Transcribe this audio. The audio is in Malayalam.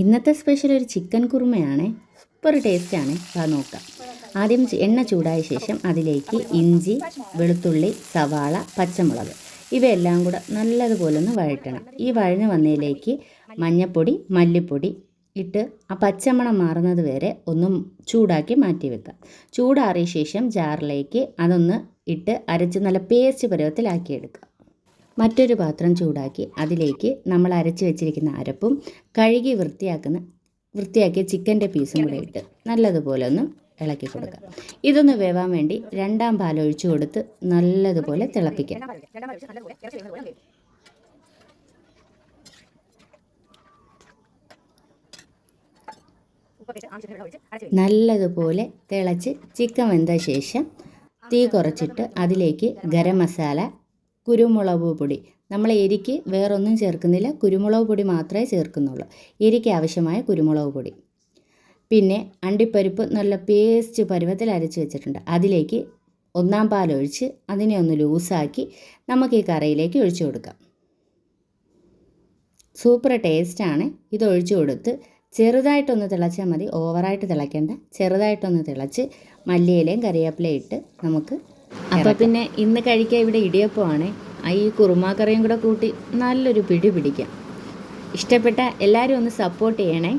ഇന്നത്തെ സ്പെഷ്യൽ ഒരു ചിക്കൻ കുറുമയാണ്. സൂപ്പർ ടേസ്റ്റാണ് അത് നോക്കാം. ആദ്യം എണ്ണ ചൂടായ ശേഷം അതിലേക്ക് ഇഞ്ചി വെളുത്തുള്ളി സവാള പച്ചമുളക്. ഇവയെല്ലാം കൂടെ നല്ലതുപോലെ ഒന്ന് വഴറ്റണം. ഈ വഴഞ്ഞു വന്നതിലേക്ക് മഞ്ഞപ്പൊടി മല്ലിപ്പൊടി ഇട്ട് ആ പച്ചമണം മാറുന്നത് വരെ ഒന്ന് ചൂടാക്കി മാറ്റി വെക്കാം. ചൂടാറിയ ശേഷം ജാറിലേക്ക് അതൊന്ന് ഇട്ട് അരച്ച് നല്ല പേസ്റ്റ് പരുവത്തിലാക്കിയെടുക്കാം. മറ്റൊരു പാത്രം ചൂടാക്കി അതിലേക്ക് നമ്മൾ അരച്ച് വെച്ചിരിക്കുന്ന അരപ്പും കഴുകി വൃത്തിയാക്കുന്ന വൃത്തിയാക്കിയ ചിക്കന്റെ പീസും കൂടെ ഇട്ട് നല്ലതുപോലെ ഒന്ന് ഇളക്കി കൊടുക്കാം ഇതൊന്ന് വേവാൻ വേണ്ടി രണ്ടാം പാൽ ഒഴിച്ചു കൊടുത്ത് നല്ലതുപോലെ തിളപ്പിക്കാം. നല്ലതുപോലെ തിളച്ച് ചിക്കൻ വെന്ത ശേഷം തീ കുറച്ചിട്ട് അതിലേക്ക് ഗരം മസാല കുരുമുളക് പൊടി. നമ്മൾ എരിക്ക് വേറൊന്നും ചേർക്കുന്നില്ല. കുരുമുളക് പൊടി മാത്രമേ ചേർക്കുന്നുള്ളൂ. എരിക്ക് ആവശ്യമായ കുരുമുളക് പൊടി. പിന്നെ അണ്ടിപ്പരിപ്പ് നല്ല പേസ്റ്റ് പരുവത്തിൽ അരച്ച് വെച്ചിട്ടുണ്ട്. അതിലേക്ക് ഒന്നാം പാലൊഴിച്ച് അതിനെ ഒന്ന് ലൂസാക്കി നമുക്ക് ഈ കറിയിലേക്ക് ഒഴിച്ചു കൊടുക്കാം. സൂപ്പർ ടേസ്റ്റാണ് ഇത് ഒഴിച്ചു കൊടുത്ത് ചെറുതായിട്ടൊന്ന് തിളച്ചാൽ മതി. ഓവറായിട്ട് തിളയ്ക്കേണ്ട. ചെറുതായിട്ടൊന്ന് തിളച്ച് മല്ലിയിലയും കറിവേപ്പിലയും ഇട്ട് നമുക്ക് അപ്പോൾ പിന്നെ ഇന്ന് കഴിക്കാൻ ഇവിടെ ഇടിയപ്പമാണ്. ആ ഈ കുറുമാക്കറിയും കൂടെ കൂട്ടി നല്ലൊരു പിടി പിടിക്കാം. ഇഷ്ടപ്പെട്ട എല്ലാവരും ഒന്ന് സപ്പോർട്ട് ചെയ്യണേ.